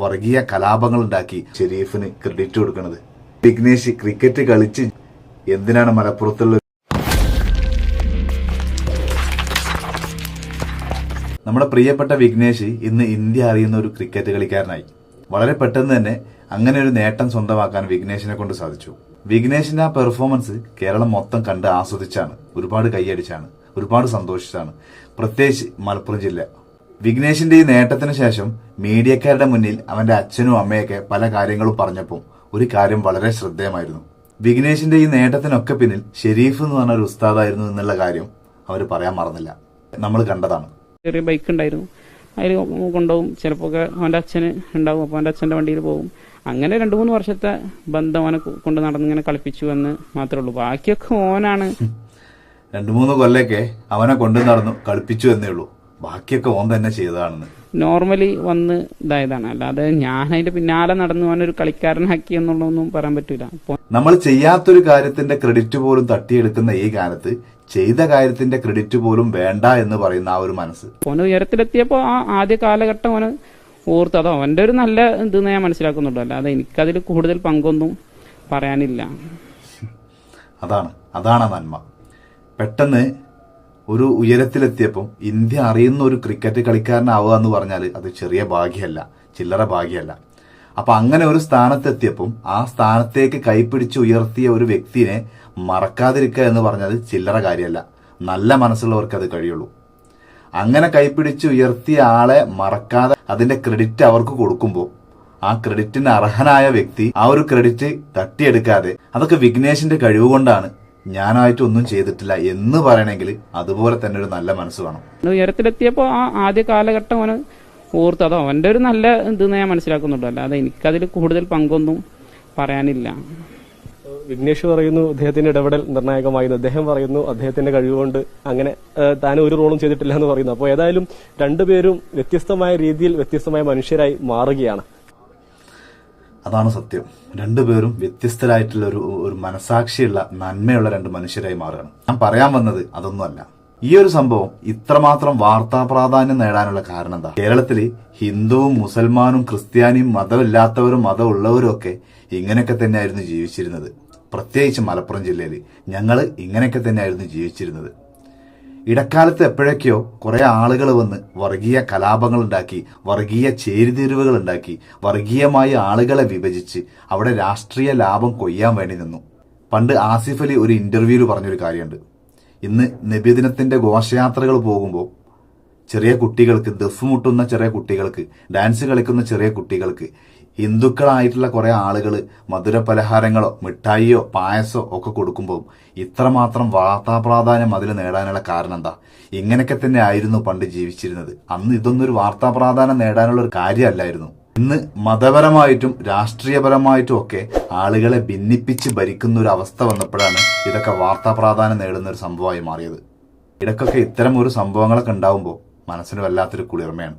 വർഗീയ കലാപങ്ങൾ ഉണ്ടാക്കി ഷെരീഫിന് ക്രെഡിറ്റ് കൊടുക്കുന്നത് വിഘ്നേഷ് ക്രിക്കറ്റ് കളിച്ച് എന്തിനാണ് മലപ്പുറത്തുള്ള നമ്മുടെ പ്രിയപ്പെട്ട വിഘ്നേഷ് ഇന്ന് ഇന്ത്യ അറിയുന്ന ഒരു ക്രിക്കറ്റ് കളിക്കാരനായി. വളരെ പെട്ടെന്ന് തന്നെ അങ്ങനെ ഒരു നേട്ടം സ്വന്തമാക്കാൻ വിഘ്നേഷിനെ കൊണ്ട് സാധിച്ചു. വിഘ്നേഷിന്റെ ആ പെർഫോമൻസ് കേരളം മൊത്തം കണ്ട് ആസ്വദിച്ചാണ്. ഒരുപാട് കൈയടിച്ചാണ്. ഒരുപാട് സന്തോഷിച്ചാണ്. പ്രത്യേകിച്ച് മലപ്പുറം ജില്ല. വിഘ്നേഷിന്റെ ഈ നേട്ടത്തിന് ശേഷം മീഡിയക്കാരുടെ മുന്നിൽ അവന്റെ അച്ഛനും അമ്മയൊക്കെ പല കാര്യങ്ങളും പറഞ്ഞപ്പോൾ ഒരു കാര്യം വളരെ ശ്രദ്ധേയമായിരുന്നു. വിഘ്നേഷിന്റെ ഈ നേട്ടത്തിനൊക്കെ പിന്നിൽ ഷെരീഫ് എന്ന് പറഞ്ഞ ഒരു ഉസ്താദായിരുന്നു എന്നുള്ള കാര്യം അവർ പറയാൻ മറന്നില്ല. നമ്മൾ കണ്ടതാണ്. ചെറിയ ബൈക്ക് ഉണ്ടായിരുന്നു. അതിൽ കൊണ്ടുപോകും. ചിലപ്പോൾ അവന്റെ അവന്റെ അച്ഛന് ഉണ്ടാവും അപ്പോൾ അവന്റെ അച്ഛന്റെ വണ്ടിയിൽ പോകും. അങ്ങനെ രണ്ട് മൂന്ന് വർഷത്തെ ബന്ധം അവനെ കൊണ്ട് നടന്നിങ്ങനെ കളിപ്പിച്ചു എന്ന് മാത്രമേ ഉള്ളൂ. ബാക്കിയൊക്കെ ഓനാണ്. രണ്ടു മൂന്ന് കൊല്ലൊക്കെ അവനെ കൊണ്ടു നടന്നു കളിപ്പിച്ചു എന്നേ ഉള്ളൂ. ബാക്കിയൊക്കെ ഓൻ തന്നെ ചെയ്തതാണെന്ന്. നോർമലി വന്ന് ഇതായതാണ്. അല്ലാതെ ഞാൻ അതിന്റെ പിന്നാലെ നടന്ന് കളിക്കാരൻ ഹാക്കി എന്നുള്ളതൊന്നും പറയാൻ പറ്റൂല. നമ്മൾ ചെയ്യാത്തൊരു കാര്യത്തിന്റെ ക്രെഡിറ്റ് പോലും തട്ടിയെടുക്കുന്ന ഈ കാലത്ത് ചെയ്ത കാര്യത്തിന്റെ ക്രെഡിറ്റ് പോലും വേണ്ട എന്ന് പറയുന്ന ആ ഒരു മനസ്സ്. ഓന് ഉയരത്തിലെത്തിയപ്പോൾ ആ ആദ്യ കാലഘട്ടം ഓന് ഓർത്തു അത് അവന്റെ ഒരു നല്ല ഇതെന്ന് ഞാൻ മനസ്സിലാക്കുന്നുള്ളൂ അല്ലാതെ എനിക്കതിൽ കൂടുതൽ പങ്കൊന്നും പറയാനില്ല. അതാണ്. അതാണ് നന്മ. പെട്ടെന്ന് ഒരു ഉയരത്തിലെത്തിയപ്പം ഇന്ത്യ അറിയുന്ന ഒരു ക്രിക്കറ്റ് കളിക്കാരനാവുക എന്ന് പറഞ്ഞാൽ അത് ചെറിയ ഭാഗ്യമല്ല ചില്ലറ ഭാഗ്യമല്ല. അപ്പൊ അങ്ങനെ ഒരു സ്ഥാനത്തെത്തിയപ്പം ആ സ്ഥാനത്തേക്ക് കൈപ്പിടിച്ച് ഉയർത്തിയ ഒരു വ്യക്തിയെ മറക്കാതിരിക്കുക എന്ന് പറഞ്ഞാൽ ചില്ലറ കാര്യമല്ല. നല്ല മനസ്സുള്ളവർക്ക് അത് കഴിയുള്ളൂ. അങ്ങനെ കൈപ്പിടിച്ച് ഉയർത്തിയ ആളെ മറക്കാതെ അതിന്റെ ക്രെഡിറ്റ് അവർക്ക് കൊടുക്കുമ്പോൾ ആ ക്രെഡിറ്റിന് അർഹനായ വ്യക്തി ആ ഒരു ക്രെഡിറ്റ് തട്ടിയെടുക്കാതെ അതൊക്കെ വിഘ്നേഷിന്റെ കഴിവ് കൊണ്ടാണ് ഞാനായിട്ട് ഒന്നും ചെയ്തിട്ടില്ല എന്ന് പറയണമെങ്കിൽ അതുപോലെ തന്നെ ഒരു നല്ല മനസ്സ് വേണം. ഉയരത്തിലെത്തിയപ്പോ ഉയരത്തിലെത്തിയപ്പോൾ ആ ആദ്യ കാലഘട്ടം അവന് ഓർത്ത് അതോ അവന്റെ ഒരു നല്ല ഇതെന്ന് ഞാൻ മനസ്സിലാക്കുന്നുണ്ടോ? അല്ലാതെ എനിക്കതിൽ കൂടുതൽ പങ്കൊന്നും പറയാനില്ല. വിഘ്നേഷ് പറയുന്നു അദ്ദേഹത്തിന്റെ ഇടപെടൽ നിർണായകമായിരുന്നു. അദ്ദേഹം പറയുന്നു അദ്ദേഹത്തിന്റെ കഴിവുകൊണ്ട് അങ്ങനെ താൻ ഒരു റോളും ചെയ്തിട്ടില്ല എന്ന് പറയുന്നു. അപ്പോൾ ഏതായാലും രണ്ടുപേരും വ്യത്യസ്തമായ രീതിയിൽ വ്യത്യസ്തമായ മനുഷ്യരായി മാറുകയാണ്. അതാണ് സത്യം. രണ്ടുപേരും വ്യത്യസ്തരായിട്ടുള്ള ഒരു ഒരു മനസാക്ഷിയുള്ള നന്മയുള്ള രണ്ട് മനുഷ്യരായി മാറുകയാണ്. ഞാൻ പറയാൻ വന്നത് അതൊന്നുമല്ല. ഈ ഒരു സംഭവം ഇത്രമാത്രം വാർത്താ പ്രാധാന്യം നേടാനുള്ള കാരണം എന്താ? കേരളത്തിൽ ഹിന്ദുവും മുസൽമാനും ക്രിസ്ത്യാനിയും മതമില്ലാത്തവരും മതമുള്ളവരും ഒക്കെ ഇങ്ങനെയൊക്കെ തന്നെയായിരുന്നു ജീവിച്ചിരുന്നത്. പ്രത്യേകിച്ച് മലപ്പുറം ജില്ലയിൽ ഞങ്ങൾ ഇങ്ങനെയൊക്കെ തന്നെയായിരുന്നു ജീവിച്ചിരുന്നത്. ഇടക്കാലത്ത് എപ്പോഴൊക്കെയോ കുറെ ആളുകൾ വന്ന് വർഗീയ കലാപങ്ങൾ ഉണ്ടാക്കി വർഗീയ ചേരിതിരിവുകൾ ഉണ്ടാക്കി വർഗീയമായി ആളുകളെ വിഭജിച്ച് അവിടെ രാഷ്ട്രീയ ലാഭം കൊയ്യാൻ വേണ്ടി നിന്നു. പണ്ട് ആസിഫ് അലി ഒരു ഇന്റർവ്യൂവിൽ പറഞ്ഞൊരു കാര്യമുണ്ട്. ഇന്ന് നബിദിനത്തിന്റെ ഘോഷയാത്രകൾ പോകുമ്പോൾ ചെറിയ കുട്ടികൾക്ക് ദഫ് മുട്ടുന്ന ചെറിയ കുട്ടികൾക്ക് ഡാൻസ് കളിക്കുന്ന ചെറിയ കുട്ടികൾക്ക് ഹിന്ദുക്കളായിട്ടുള്ള കുറേ ആളുകൾ മധുര പലഹാരങ്ങളോ മിഠായിയോ പായസോ ഒക്കെ കൊടുക്കുമ്പോൾ ഇത്രമാത്രം വാർത്താ പ്രാധാന്യം അതിൽ നേടാനുള്ള കാരണം എന്താ? ഇങ്ങനെയൊക്കെ തന്നെ ആയിരുന്നു പണ്ട് ജീവിച്ചിരുന്നത്. അന്ന് ഇതൊന്നും ഒരു വാർത്താ പ്രാധാന്യം നേടാനുള്ള ഒരു കാര്യമല്ലായിരുന്നു. ഇന്ന് മതപരമായിട്ടും രാഷ്ട്രീയപരമായിട്ടും ഒക്കെ ആളുകളെ ഭിന്നിപ്പിച്ച് ഭരിക്കുന്ന ഒരു അവസ്ഥ വന്നപ്പോഴാണ് ഇതൊക്കെ വാർത്താ പ്രാധാന്യം നേടുന്ന ഒരു സംഭവമായി മാറിയത്. ഇടയ്ക്കൊക്കെ ഇത്തരം ഒരു സംഭവങ്ങളൊക്കെ ഉണ്ടാവുമ്പോൾ മനസ്സിന് വല്ലാത്തൊരു കുളിർമയാണ്.